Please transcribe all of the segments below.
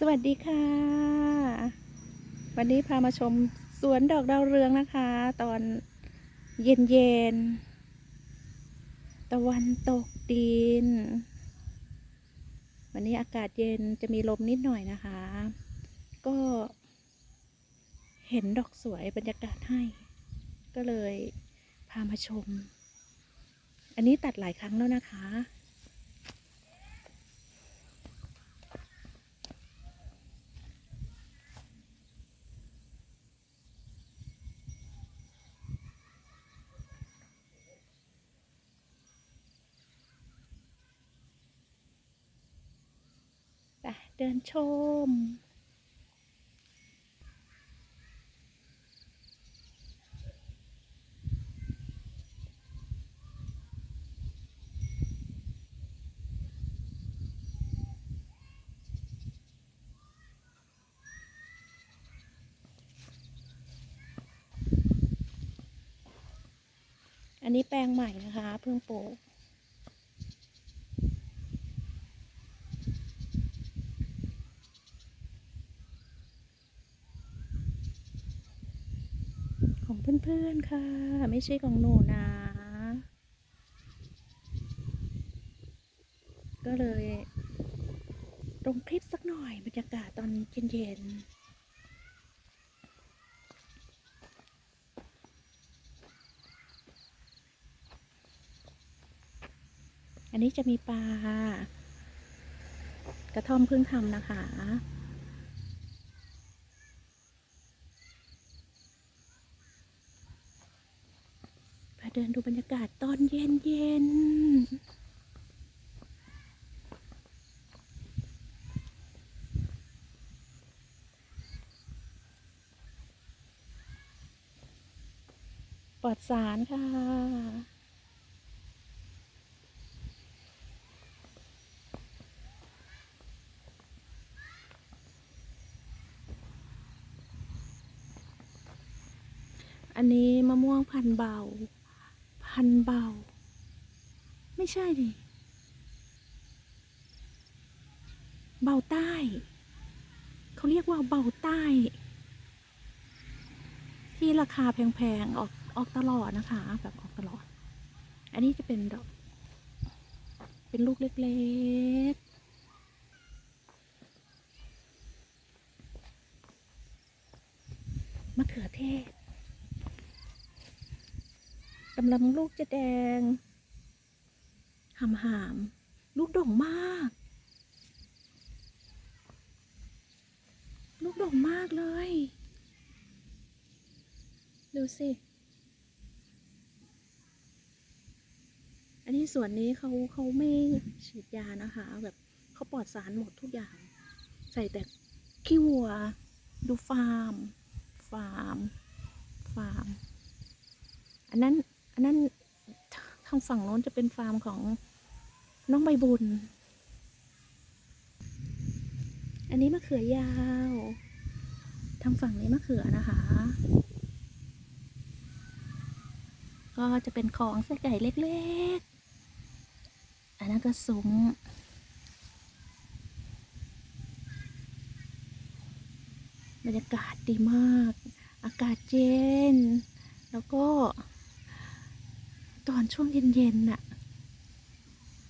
สวัสดีค่ะ วันนี้พามาชมสวนดอกดาวเรืองนะคะ ตอนเย็นเย็นตะวันตกดิน วันนี้อากาศเย็นจะมีลมนิดหน่อยนะคะ ก็ เห็นดอกสวยบรรยากาศให้ ก็เลยพามาชม อันนี้ตัดหลายครั้งแล้วนะคะ ไปเดินชมอันนี้แปลงใหม่นะคะ เพิ่งปลูก เพื่อนๆค่ะ ไม่ใช่ของหนูนะ ก็เลยลงคลิปสักหน่อยบรรยากาศตอนเย็นๆอันนี้จะมีปลากระท่อมเพิ่งทำนะคะ เดินดูบรรยากาศตอนเย็นเย็นปลอดสารค่ะอันนี้มะม่วงพันเบา พันเบา ไม่ใช่ดิ เบาใต้ เขาเรียกว่าเบาใต้ ที่ราคาแพงๆ ออกออกตลอดนะคะ แบบออกตลอด อันนี้จะเป็นดอก เป็นลูกเล็กๆ มะเขือเทศ กำลังลูกจะแดงหำหามลูกด่งมาก ลูกด่งมากเลย ดูสิ อันนี้ส่วนนี้เขาเขาไม่ฉีดยานะคะ แบบเขาปลอดสารหมดทุกอย่าง ใส่แต่ขี้วัว ดูฟาร์ม ฟาร์ม ฟาร์ม อันนั้น อันนั้นทางฝั่งโน้นจะเป็นฟาร์มของน้องใบบุญ อันนี้มะเขือยาว ทางฝั่งนี้มะเขือนะคะ ก็จะเป็นของไส้ไก่เล็กๆ อันนั้นก็ซุ้มบรรยากาศดีมาก อากาศเย็น แล้วก็ ตอน ช่วงเย็นๆน่ะ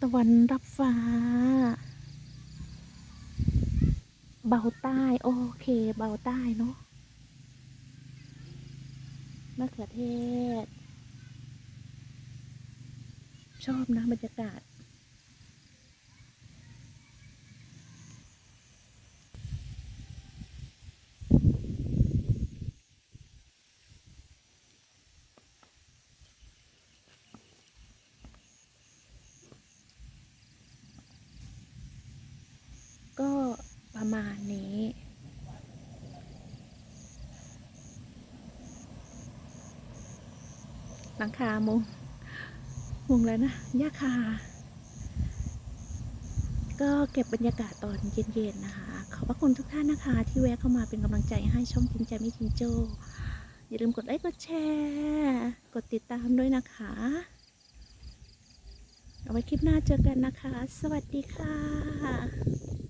ตะวันรับฟ้า เบาใต้ โอเค เบาใต้เนาะมะเขือเทศ ชอบนะบรรยากาศ ก็ประ มาณนี้ หลังคามุง มุงแล้วนะหญ้าคา ก็เก็บบรรยากาศตอนเย็นๆนะคะ ขอบพระคุณทุกท่านนะคะ ที่แวะเข้ามาเป็นกำลังใจให้ช่องจินใจมิทินโจ อย่าลืมกดไลค์กดแชร์ กดติดตามด้วยนะคะเอาไว้คลิปหน้าเจอกันนะคะ สวัสดีค่ะ